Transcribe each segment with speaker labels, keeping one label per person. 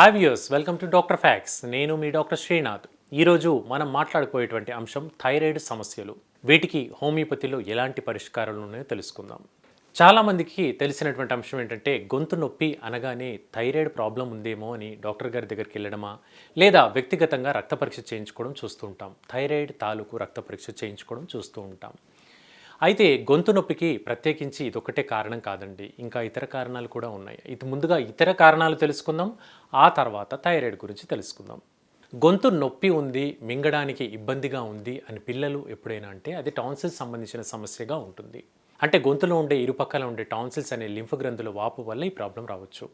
Speaker 1: Hi views welcome to doctor facts నేను మీ doctor Srinath ఈరోజు మనం మాట్లాడుకోయేటువంటి అంశం థైరాయిడ్ సమస్యలు. వీటికి హోమియోపతిలో ఎలాంటి పరిష్కారాలు ఉన్నాయో తెలుసుకుందాం. చాలామందికి తెలిసినటువంటి అంశం ఏంటంటే గొంతు నొప్పి అనగానే థైరాయిడ్ ప్రాబ్లం ఉందేమో అని డాక్టర్ గారి దగ్గరికి వెళ్ళడమా? లేదా వ్యక్తిగతంగా రక్త పరీక్ష చేయించుకోవడం చూస్తూ ఉంటాం. థైరాయిడ్ తాలూకు రక్త పరీక్ష చేయించుకోవడం చూస్తూ ఉంటాం. అయితే గొంతు నొప్పికి ప్రత్యేకించి ఇదొకటే కారణం కాదండి. ఇంకా ఇతర కారణాలు కూడా ఉన్నాయి. ఇది ముందుగా ఇతర కారణాలు తెలుసుకుందాం. ఆ తర్వాత థైరాయిడ్ గురించి తెలుసుకుందాం. గొంతు నొప్పి ఉంది మింగడానికి ఇబ్బందిగా ఉంది అని పిల్లలు ఎప్పుడైనా అంటే అది టాన్సిల్స్ సంబంధించిన సమస్యగా ఉంటుంది. అంటే గొంతులో ఉండే ఇరుపక్కల ఉండే టాన్సిల్స్ అనే లింఫ్ గ్రంథుల వాపు వల్ల ఈ ప్రాబ్లం రావచ్చు.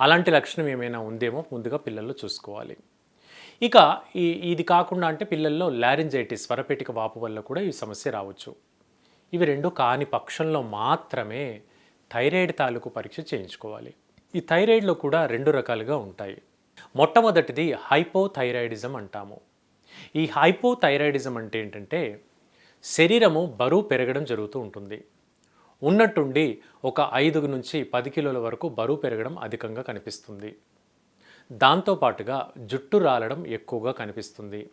Speaker 1: అలాంటి లక్షణం ఏమైనా ఉందేమో ముందుగా పిల్లల్లో చూసుకోవాలి. ఇక ఈ ఇది కాకుండా అంటే పిల్లల్లో లారింజైటిస్ స్వరపేటిక వాపు వల్ల కూడా ఈ సమస్య రావచ్చు. ఇవి రెండు కాని పక్షంలో మాత్రమే థైరాయిడ్ తాలూకు పరీక్ష చేయించుకోవాలి. ఈ థైరాయిడ్లో కూడా రెండు రకాలుగా ఉంటాయి. మొట్టమొదటిది హైపోథైరాయిడిజం అంటాము. ఈ హైపోథైరాయిడిజం అంటే ఏంటంటే శరీరము బరువు పెరగడం జరుగుతూ ఉంటుంది. ఉన్నట్టుండి ఒక ఐదు నుంచి పది కిలోల వరకు బరువు పెరగడం అధికంగా కనిపిస్తుంది. దాంతోపాటుగా జుట్టు రాలడం ఎక్కువగా కనిపిస్తుంది.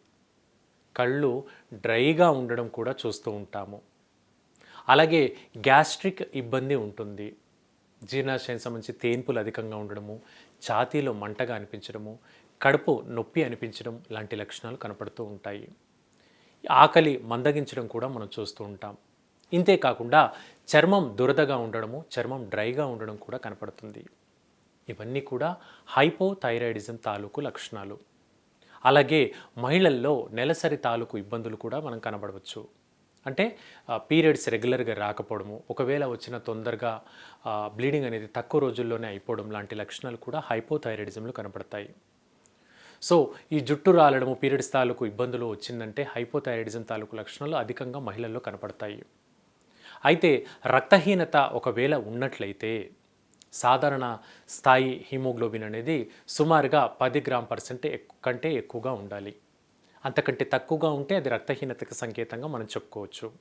Speaker 1: కళ్ళు డ్రైగా ఉండడం కూడా చూస్తూ ఉంటాము. అలాగే గ్యాస్ట్రిక్ ఇబ్బంది ఉంటుంది. జీర్ణాశయం సంబంధించి తేన్పులు అధికంగా ఉండడము ఛాతీలో మంటగా అనిపించడము కడుపు నొప్పి అనిపించడం లాంటి లక్షణాలు కనపడుతూ ఉంటాయి. ఆకలి మందగించడం కూడా మనం చూస్తూ ఉంటాం. ఇంతే కాకుండా చర్మం దురదగా ఉండడము చర్మం డ్రైగా ఉండడం కూడా కనపడుతుంది. ఇవన్నీ కూడా హైపోథైరాయిడిజం తాలూకు లక్షణాలు. అలాగే మహిళల్లో నెలసరి తాలూకు ఇబ్బందులు కూడా మనం కనబడవచ్చు. అంటే పీరియడ్స్ రెగ్యులర్గా రాకపోవడము ఒకవేళ వచ్చిన తొందరగా బ్లీడింగ్ అనేది తక్కువ రోజుల్లోనే అయిపోవడం లాంటి లక్షణాలు కూడా హైపోథైరాయిడిజంలో కనపడతాయి. సో ఈ జుట్టు రాలడము పీరియడ్స్ తాలూకు ఇబ్బందులు వచ్చిందంటే హైపోథైరాయిడిజం తాలూకు లక్షణాలు అధికంగా మహిళల్లో కనపడతాయి. అయితే రక్తహీనత ఒకవేళ ఉన్నట్లయితే సాధారణ స్థాయి హీమోగ్లోబిన్ అనేది సుమారుగా పది గ్రామ్ పర్సెంట్ కంటే ఎక్కువగా ఉండాలి. అంతకంటే తక్కువగా ఉంటే అది రక్తహీనతకు సంకేతంగా మనం చెప్పుకోవచ్చు.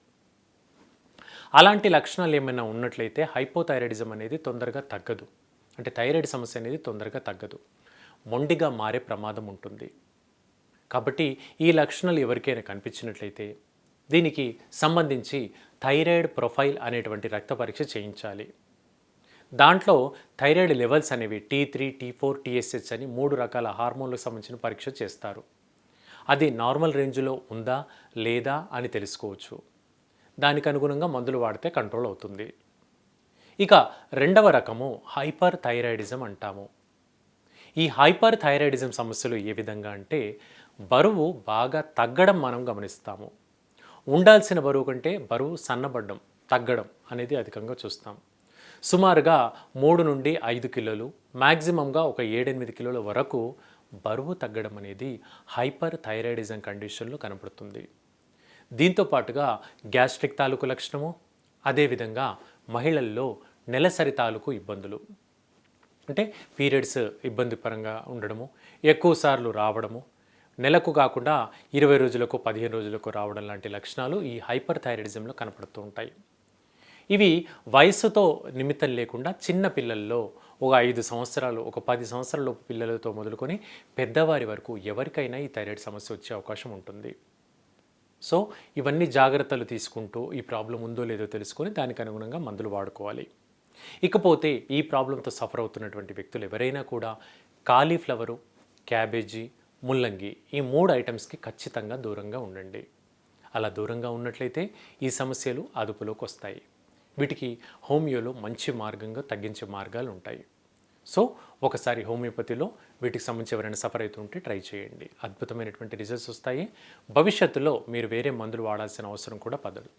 Speaker 1: అలాంటి లక్షణాలు ఏమైనా ఉన్నట్లయితే హైపోథైరాయిడిజం అనేది తొందరగా తగ్గదు. అంటే థైరాయిడ్ సమస్య అనేది తొందరగా తగ్గదు. మొండిగా మారే ప్రమాదం ఉంటుంది. కాబట్టి ఈ లక్షణాలు ఎవరికైనా కనిపించినట్లయితే దీనికి సంబంధించి థైరాయిడ్ ప్రొఫైల్ అనేటువంటి రక్త పరీక్ష చేయించాలి. దాంట్లో థైరాయిడ్ లెవెల్స్ అనేవి T three T four TSH అని మూడు రకాల హార్మోన్లకు సంబంధించిన పరీక్ష చేస్తారు. అది నార్మల్ రేంజ్లో ఉందా లేదా అని తెలుసుకోవచ్చు. దానికి అనుగుణంగా మందులు వాడితే కంట్రోల్ అవుతుంది. ఇక రెండవ రకము హైపర్ థైరాయిడిజం అంటాము. ఈ హైపర్ థైరాయిడిజం సమస్యలు ఏ విధంగా అంటే బరువు బాగా తగ్గడం మనం గమనిస్తాము. ఉండాల్సిన బరువు కంటే బరువు సన్నబడ్డం తగ్గడం అనేది అధికంగా చూస్తాం. సుమారుగా మూడు నుండి ఐదు కిలోలు మ్యాక్సిమంగా ఒక ఏడెనిమిది కిలోల వరకు బరువు తగ్గడం అనేది హైపర్ థైరాయిడిజం కండిషన్లో కనపడుతుంది. దీంతో పాటుగా గ్యాస్ట్రిక్ తాలూకు లక్షణము అదేవిధంగా మహిళల్లో నెలసరి తాలూకు ఇబ్బందులు. అంటే పీరియడ్స్ ఇబ్బంది పరంగా ఉండడము ఎక్కువసార్లు రావడము నెలకు కాకుండా ఇరవై రోజులకు పదిహేను రోజులకు రావడం లాంటి లక్షణాలు ఈ హైపర్ థైరాయిడిజంలో కనపడుతూ ఉంటాయి. ఇవి వయసుతో నిమిత్తం లేకుండా చిన్న పిల్లల్లో ఒక ఐదు సంవత్సరాలు ఒక పది సంవత్సరాల పిల్లలతో మొదలుకొని పెద్దవారి వరకు ఎవరికైనా ఈ థైరాయిడ్ సమస్య వచ్చే అవకాశం ఉంటుంది. సో ఇవన్నీ జాగ్రత్తలు తీసుకుంటూ ఈ ప్రాబ్లం ఉందో లేదో తెలుసుకొని దానికి అనుగుణంగా మందులు వాడుకోవాలి. ఇకపోతే ఈ ప్రాబ్లంతో సఫర్ అవుతున్నటువంటి వ్యక్తులు ఎవరైనా కూడా కాలీఫ్లవరు క్యాబేజీ ముల్లంగి ఈ మూడు ఐటమ్స్కి ఖచ్చితంగా దూరంగా ఉండండి. అలా దూరంగా ఉన్నట్లయితే ఈ సమస్యలు అదుపులోకి వస్తాయి. వీటికి హోమియోలో మంచి మార్గంగా తగ్గించే మార్గాలు ఉంటాయి. సో ఒకసారి హోమియోపతిలో వీటికి సంబంధించి ఎవరైనా సఫర్ అవుతుంటే ట్రై చేయండి. అద్భుతమైనటువంటి రిజల్ట్స్ వస్తాయి. భవిష్యత్తులో మీరు వేరే మందులు వాడాల్సిన అవసరం కూడా పడదు.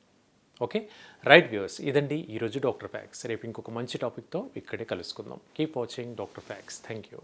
Speaker 1: ఓకే? రైట్ వ్యూవర్స్ ఇదండి ఈరోజు డాక్టర్ ఫ్యాక్స్. రేపు ఇంకొక మంచి టాపిక్తో ఇక్కడే కలుసుకుందాం. Keep watching doctor facts. Thank you